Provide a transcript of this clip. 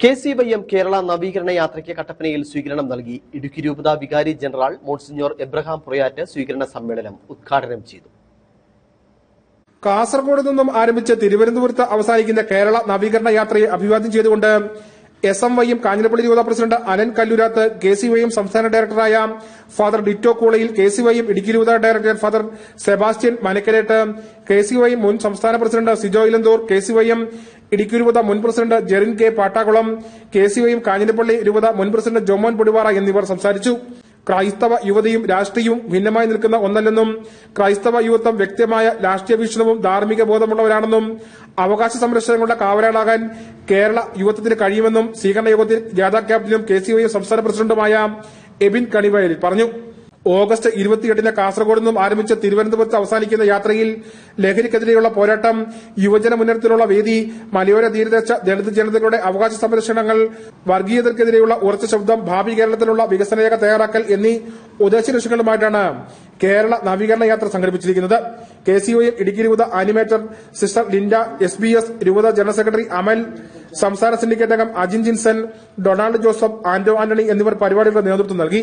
K C Y M Kerala നവീകരണ യാത്രയ്ക്ക് കട്ടപ്പനയിൽ സ്വീകരണം നൽകി. ഇടുക്കി രൂപത വികാരി ജനറൽ മോൺസിഞ്ഞോർ എബ്രഹാം പുറയാറ്റ് സ്വീകരണ സമ്മേളനം ഉദ്ഘാടനം ചെയ്തു. കാസർഗോഡ് നിന്നും ആരംഭിച്ച് തിരുവനന്തപുരത്ത് അവസാനിക്കുന്ന കേരള നവീകരണ യാത്രയെ അഭിവാദ്യം ചെയ്തുകൊണ്ട് എസ് എം വൈയും കാഞ്ഞിരപ്പള്ളി രൂപത president Anan Kalloorath K C വൈയും സംസ്ഥാന ഡയറക്ടറായ father Ditto Koolayil K C വൈയും Idukki രൂപത director father Sebastian Manakkarett K C Y മുൻ സംസ്ഥാന president Sijo Elanthoor K C വൈയും Idukki രൂപത മുൻ president Jerin K Pattakulam K C വൈയും Kanjirappally രൂപത മുൻ പ്രസിഡന്റ് ജോമോൻ പൊടിവാറ എന്നിവർ സംസാരിച്ചു. ക്രൈസ്തവ യുവതയും രാഷ്ട്രീയവും ഭിന്നമായി നിൽക്കുന്ന ഒന്നല്ലെന്നും ക്രൈസ്തവ യുവത്വം വ്യക്തമായ രാഷ്ട്രീയ വീക്ഷണവും ധാർമ്മിക ബോധമുള്ളവരാണെന്നും അവകാശ സംരക്ഷണങ്ങളുടെ കാവലാളാകാൻ കേരള യുവത്വത്തിന് കഴിയുമെന്നും സ്വീകരണ യോഗത്തിൽ ജാഥാ ക്യാപ്റ്റനും കെ സി വൈ സംസ്ഥാന പ്രസിഡന്റുമായ എബിൻ കണിവയലിൽ പറഞ്ഞു. ഓഗസ്റ്റ് ഇരുപത്തിയെട്ടിന് കാസർഗോഡ് നിന്നും ആരംഭിച്ച് തിരുവനന്തപുരത്ത് അവസാനിക്കുന്ന യാത്രയിൽ ലഹരിക്കെതിരെയുള്ള പോരാട്ടം യുവജന മുന്നേറ്റത്തിലുള്ള വേദി മലയോര തീരദേശ ദളിത് ജനതകളുടെ അവകാശ സംരക്ഷണങ്ങൾ വർഗീയതർക്കെതിരെയുള്ള ഉറച്ച ശബ്ദം ഭാവി കേരളത്തിലുള്ള വികസനരേഖ തയ്യാറാക്കൽ എന്നീ ഉദ്ദേശ ലക്ഷ്യങ്ങളുമായിട്ടാണ് കേരള നവീകരണ യാത്ര സംഘടിപ്പിച്ചിരിക്കുന്നത്. കെ സി ഒയും ഇടുക്കി രൂപത animator sister Linda S B S രൂപത ജനറൽ സെക്രട്ടറി അമൽ സംസ്ഥാന സിൻഡിക്കേറ്റ് അംഗം Ajin Jinson Donald Joseph Anto Antony എന്നിവർ പരിപാടികളുടെ നേതൃത്വം നൽകി.